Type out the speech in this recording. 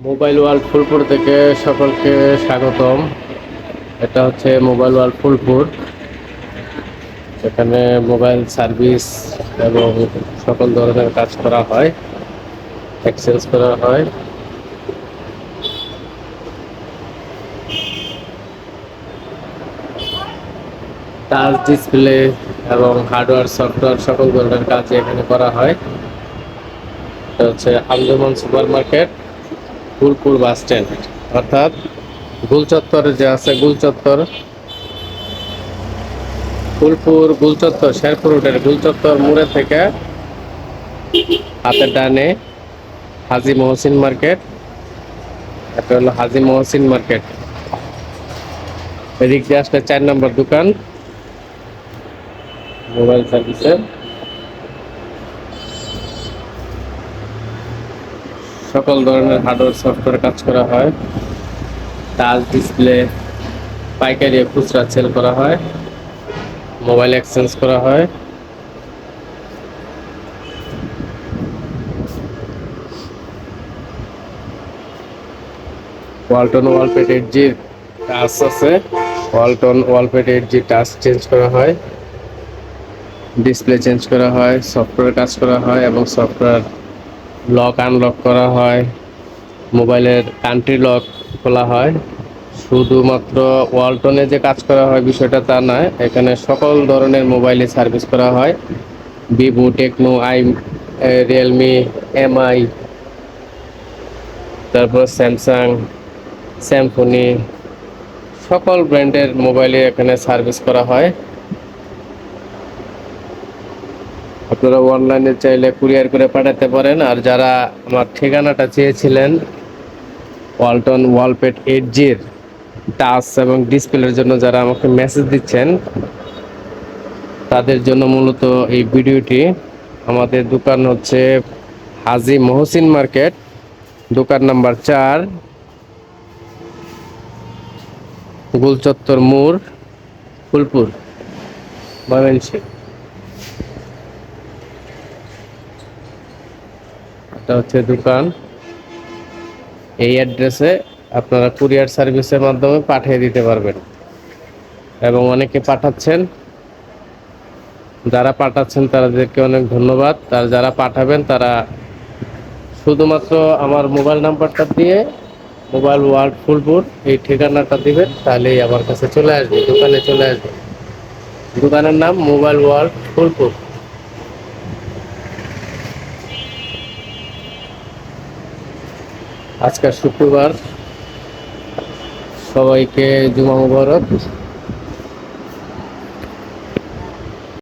Mobile world Phulpur থেকে সকলকে স্বাগতম। এটা হচ্ছে মোবাইল ওয়ার্ল্ড ফুলপুর। এখানে মোবাইল সার্ভিস এবং সকল ধরনের কাজ করা হয়, এক্সচেঞ্জ করা হয়। টাচ ডিসপ্লে এবং হার্ডওয়্যার, সফটওয়্যার, সকল ধরনের কাজ এখানে করা হয়। এটা হচ্ছে Anjuman super market Phulpur bus stand. অর্থাৎ গুলচত্বরে যে আছে গুলচত্বর ফুলপুর গুলচত্বর শেরপুর রোডের গুলচত্বর মোড়ে থেকে হাতের ডানে হাজি মহসিন মার্কেট। এটা হলো হাজি মহসিন মার্কেট। এদিক দিয়ে আসলে চার নম্বর দোকান। মোবাইল সার্ভিসের। সকল ধরনের হার্ডওয়্যার সফটওয়্যার কাজ করা হয়। টাচ ডিসপ্লে পাইকারি খুচরা সেল করা হয়। মোবাইল এক্সচেঞ্জ করা হয়। Walton Walpad eight G touch আছে। Walton Walpad eight G touch change করা হয়। ডিসপ্লে চেঞ্জ করা হয়। সফটওয়্যার কাজ করা হয় এবং সফটওয়্যার লক আনলক করা হয়। মোবাইলের কান্ট্রি লক খোলা হয়। শুধুমাত্র ওয়ালটনে যে কাজ করা হয় বিষয়টা তা নয় এখানে সকল ধরনের মোবাইলে সার্ভিস করা হয়। ভিভো, টেকনো, আই রিয়েলমি, এমআই, তারপর স্যামসাং, স্যামফোনি, সকল ব্র্যান্ডের মোবাইলে এখানে সার্ভিস করা হয়। আপনারা অনলাইনে চাইলে কুরিয়ার করে পাঠাতে পারেন। আর যারা আমার ঠিকানাটা চেয়েছিলেন, ওয়ালটন ওয়ালপেট এইট জির টাচ এবং ডিসপ্লের জন্য যারা আমাকে মেসেজ দিচ্ছেন, তাদের জন্য মূলত এই ভিডিওটি। আমাদের দোকান হচ্ছে হাজি মহসিন মার্কেট, দোকান নাম্বার চার, গুলচত্বর মোড়, ফুলপুর, ময়মনসিংহ। এটা হচ্ছে দোকান। এই অ্যাড্রেসে আপনারা কুরিয়ার সার্ভিসের মাধ্যমে পাঠিয়ে দিতে পারবেন। এবং অনেকে পাঠাচ্ছেন। যারা পাঠাচ্ছেন তাদেরকে অনেক ধন্যবাদ। আর যারা পাঠাবেন তারা শুধুমাত্র আমার মোবাইল নাম্বারটা দিয়ে মোবাইল ওয়ার্ল্ড ফুলপুর এই ঠিকানাটা দিবেন, তাহলেই আমার কাছে চলে আসবে, দোকানে চলে আসবে। দোকানের নাম মোবাইল ওয়ার্ল্ড ফুলপুর। আজকের শুক্রবার। সবাইকে জুমা মুবারক।